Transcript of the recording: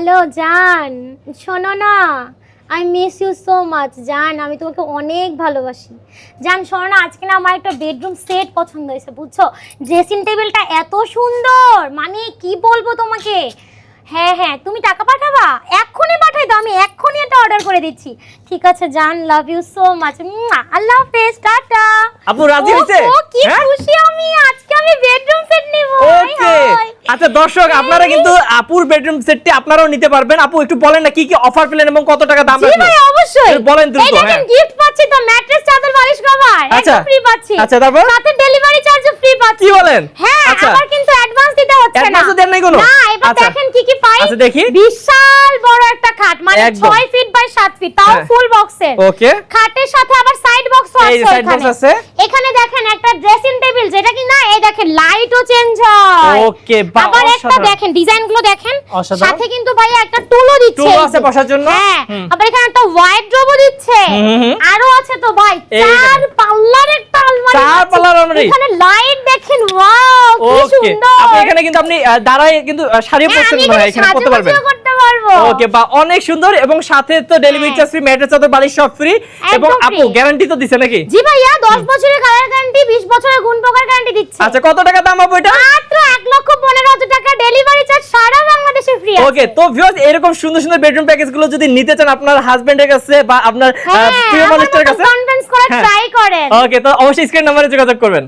Hello জান। শোনো না I miss you so much জান আমি তোমাকে অনেক ভালোবাসি। জান শোনো না আজকে না আমার একটা বেডরুম সেট পছন্দ হয়েছে বুঝছ? ড্রেসিং টেবিলটা এত সুন্দর মানে কি বলব তোমাকে? হ্যাঁ হ্যাঁ তুমি টাকা পাঠাবা? এক্ষুনি পাঠাই দাও আমি এক্ষুনি এটা অর্ডার করে দিচ্ছি। ঠিক আছে জান লাভ ইউ সো মাচ আল্লাহ হাফেজ টাটা। আপু রাজি হয়েছে? ও কি হ্যাঁ? খুশি আমি আজকে আমি বেডরুম সেট নিব ওকে আচ্ছা দর্শক আপনারা কিন্তু আপুর বেডরুম সেটটি আপনারাও নিতে পারবেন আপু একটু বলেন না কি কি অফার পেলেন এবং কত টাকা দাম জি রাখলেন ভাই অবশ্যই বলেন দ্রুত, এই দেখেন হ্যাঁ। গিফট পাচ্ছি তো ম্যাট্রেস চাদর বালিশ কভার আচ্ছা। একদম ফ্রি পাচ্ছি আচ্ছা, তারপর? সাথে ডেলিভারি চার্জও ফ্রি পাচ্ছি কি বলেন? হ্যাঁ আচ্ছা। আবার কিন্তু অ্যাডভান্স দিতে হচ্ছে না ও দেন নাই কোনো? না এবার আচ্ছা। দেখেন কি কি পাই আচ্ছা, দেখি। বিশাল বড় একটা খাট মানে একদম। 6 ফিট বাই 7 ফিট তাও। ফুল বক্সের ওকে খাটের সাথে আবার সাইড এই আছে যে side box এখানে। আছে। এখানে দেখেন একটা ড্রেসিং টেবিল যেটা কি না এই দেখেন লাইটও চেঞ্জ হয়। Okay, আবার একটা দেখেন ডিজাইন দেখেন। সাথে কিন্তু ভাইয়া একটা টুলও দিচ্ছে। টুলও আছে বসার জন্য? হ্যাঁ আবার এখানে একটা ওয়াইড ড্রবও দিচ্ছে। হুম, হুম, হুম। আরও আছে তো ভাই চার পাল্লার একটা আলমারি চার পাল্লার আলমারি? এখানে লাইট দেখেন ওয়াও কি সুন্দর। আপনি এখানে কিন্তু আপনি দাঁড়ায় কিন্তু সারিয়ে হ্যাঁ, এখানে এখানে পারবেন সাজুগুজুও করতে পারব। ওকে বা অনেক সুন্দর এবং সাথে তো ডেলিভারি। চার্জ ফ্রি ম্যাট্রেস চাদর বালিশ সব ফ্রি এবং আপু গ্যারান্টি তো দিছে নাকি? জি ভাইয়া 10 বছরের কালার গ্যারান্টি 20 বছরের গুণ পোকার গ্যারান্টি দিচ্ছে। আচ্ছা কত টাকা দাম আপু এটা? মাত্র 1 লক্ষ 15 হাজার টাকা ডেলিভারি চার্জ সারা বাংলাদেশে ফ্রি ওকে তো ভিউয়ার্স এরকম সুন্দর সুন্দর বেডরুম প্যাকেজগুলো যদি নিতে চান আপনার হাজবেন্ডের কাছে বা আপনার হ্যাঁ প্রিয় মানুষটার কাছে কনফারেন্স করে হ্যাঁ। ট্রাই করেন। ওকে তো অবশ্যই স্ক্রিন নাম্বারে যোগাযোগ করবেন।